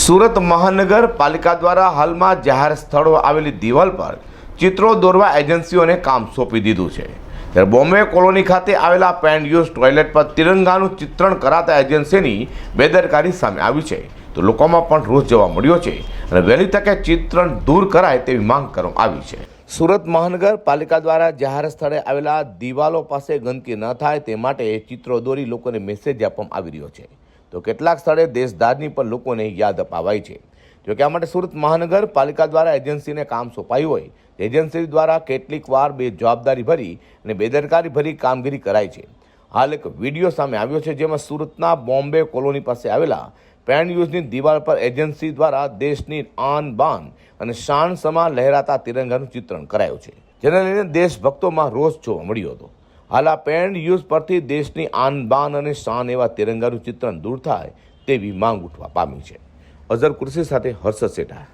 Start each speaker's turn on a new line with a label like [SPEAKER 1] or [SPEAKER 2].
[SPEAKER 1] સુરત મહાનગરપાલિકા દ્વારા હાલમાં જાહેર સ્થળો આવેલી દિવાલ પર ચિત્રો દોરવા એજન્સીઓને કામ સોંપી દીધું છે. ત્યારે બોમ્બે કોલોની ખાતે આવેલા પેન્ટ યુઝ ટોયલેટ પર તિરંગાનું ચિત્રણ કરાતા એજન્સીની બેદરકારી સામે આવી છે. તો લોકોમાં પણ રોષ જોવા મળ્યો છે અને વહેલી તકે ચિત્રણ દૂર કરાય તેવી માંગ કરવામાં આવી છે. સુરત મહાનગરપાલિકા દ્વારા જાહેર સ્થળે આવેલા દિવાલો પાસે ગંદકી ન થાય તે માટે ચિત્રો દોરી લોકોને મેસેજ આપવામાં આવી રહ્યો છે. તો કેટલાક સ્થળે દેશદારની પણ લોકોને યાદ અપાવાય છે. જોકે આ માટે સુરત મહાનગરપાલિકા દ્વારા એજન્સીને કામ સોંપાયું હોય એજન્સી દ્વારા કેટલીક વાર બે જવાબદારી ભરી અને બેદરકારી ભરી કામગીરી કરાઈ છે. હાલ એક વીડિયો સામે આવ્યો છે જેમાં સુરતના બોમ્બે કોલોની પાસે આવેલા પેન યુઝની દિવાલ પર એજન્સી દ્વારા દેશની આન બાન અને શાન સમા લહેરાતા તિરંગાનું ચિત્રણ કરાયું છે. જેને લઈને દેશભક્તોમાં રોષ જોવા મળ્યો હતો. હાલ આ યુઝ પરથી દેશની આન બાન અને શાન એવા તિરંગાનું ચિત્રણ દૂર થાય તેવી માંગ ઉઠવા પામી છે. અઝર કુર્સી સાથે હર્ષદ સેઠા